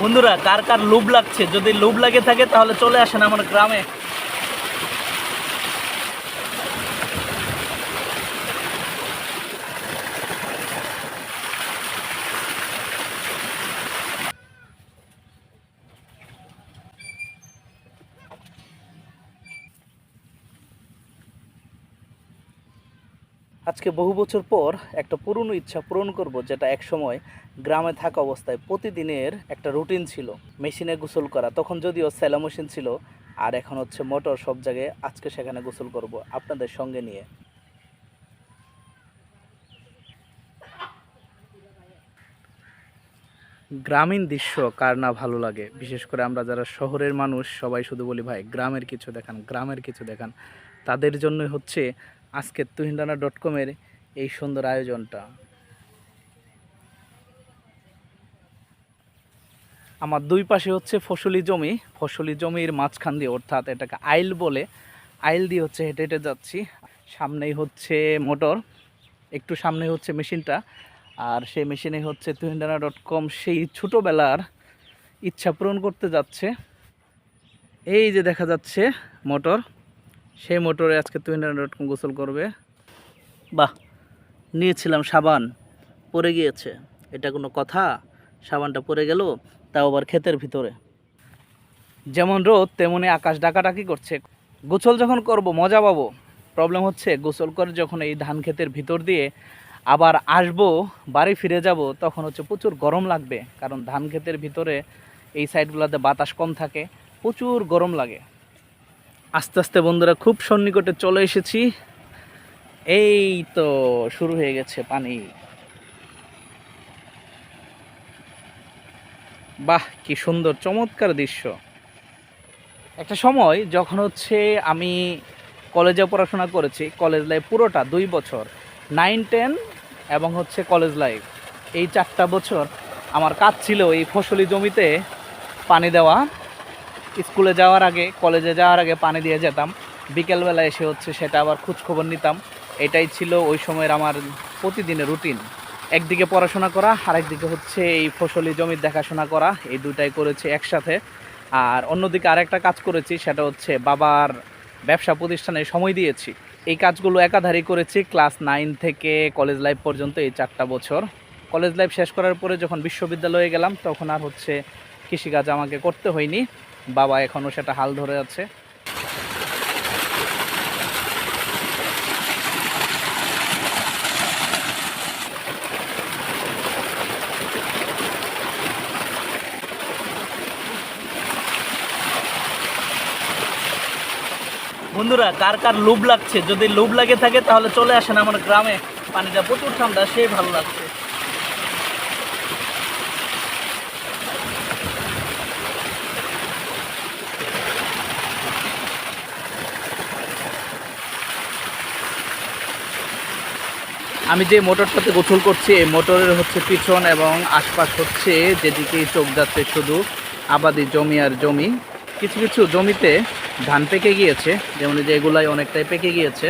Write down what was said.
বন্ধুরা কার কার লোভ লাগছে? যদি লোভ লাগে থাকে তাহলে চলে আসেন আমার গ্রামে। আজকে বহু বছর পর একটা পুরনো ইচ্ছা পূরণ করব, যেটা এক সময় গ্রামে থাকা অবস্থায় প্রতিদিনের একটা রুটিন ছিল, মেশিনে গোসল করা। তখন যদিও সেলা মেশিন ছিল, আর এখন হচ্ছে মোটর, সব জায়গায় আজকে সেখানে গোসল করব, আপনাদের সঙ্গে নিয়ে। গ্রামীণ দৃশ্য কার না ভালো লাগে? বিশেষ করে আমরা যারা শহরের মানুষ, সবাই শুধু বলি, ভাই, গ্রামের কিছু দেখান, গ্রামের কিছু দেখান। তাদের জন্যই হচ্ছে আজকে তুহিনডানা ডট কমের এই সুন্দর আয়োজনটা। আমার দুই পাশে হচ্ছে ফসলি জমি, ফসলি জমির মাঝখান দিয়ে অর্থাৎ এটাকে আইল বলে, আইল দিয়ে হচ্ছে হেঁটে হেঁটে যাচ্ছি। সামনেই হচ্ছে মোটর, একটু সামনে হচ্ছে মেশিনটা, আর সেই মেশিনে হচ্ছে তুহিনডানা ডট কম সেই ছোটোবেলার ইচ্ছা পূরণ করতে যাচ্ছে। এই যে দেখা যাচ্ছে মোটর সেই মোটরে আজকে তুহিনডানা ডট গোসল করবে। বাহ, নিয়েছিলাম সাবান, পড়ে গিয়েছে। এটা কোনো কথা? সাবানটা পড়ে গেল, তাও আবার ক্ষেতের ভিতরে। যেমন রোদ, তেমনি আকাশ ডাকাডাকি করছে। গোসল যখন করব, মজা পাবো। প্রবলেম হচ্ছে, গোসল করে যখন এই ধান ক্ষেতের ভিতর দিয়ে আবার আসব, বাড়ি ফিরে যাব, তখন হচ্ছে প্রচুর গরম লাগবে। কারণ ধান ক্ষেতের ভিতরে এই সাইডগুলোতে বাতাস কম থাকে, প্রচুর গরম লাগে। আস্তে আস্তে বন্ধুরা খুব সন্নিকটে চলে এসেছি। এই তো শুরু হয়ে গেছে পানি। বাহ, কি সুন্দর, চমৎকার দৃশ্য। একটা সময় যখন হচ্ছে আমি কলেজে পড়াশোনা করেছি, কলেজ লাইফ পুরোটা দুই বছর নাইন টেন এবং হচ্ছে কলেজ লাইফ এই চারটা বছর আমার কাজ ছিল এই ফসলি জমিতে পানি দেওয়া। স্কুলে যাওয়ার আগে, কলেজে যাওয়ার আগে পানি দিয়ে যেতাম। বিকেলবেলা এসে হচ্ছে সেটা আবার খোঁজখবর নিতাম। এটাই ছিল ওই সময়ের আমার প্রতিদিনের রুটিন। একদিকে পড়াশোনা করা আর একদিকে হচ্ছে এই ফসলি জমির দেখাশোনা করা, এই দুটাই করেছি একসাথে। আর অন্যদিকে আরেকটা কাজ করেছি, সেটা হচ্ছে বাবার ব্যবসা প্রতিষ্ঠানে সময় দিয়েছি। এই কাজগুলো একাধারেই করেছি, ক্লাস নাইন থেকে কলেজ লাইফ পর্যন্ত এই চারটা বছর। কলেজ লাইফ শেষ করার পরে যখন বিশ্ববিদ্যালয়ে গেলাম, তখন আর হচ্ছে কৃষিকাজ আমাকে করতে হয়নি। বাবা এখনও সেটা হাল ধরে আছে। বন্ধুরা, কার কার লোভ লাগছে? যদি লোভ লাগে থাকে, তাহলে চলে আসেন আমার গ্রামে। পানিটা প্রচুর ঠান্ডা, সেই ভালো লাগছে। আমি যে মোটরটাতে গোসল করছি, এই মোটরের হচ্ছে পিছন এবং আশপাশ হচ্ছে যেদিকেই চোখ যাচ্ছে শুধু আবাদি জমি আর জমি। কিছু কিছু জমিতে ধান পেকে গিয়েছে, যেমন যে এগুলাই অনেকটাই পেকে গিয়েছে।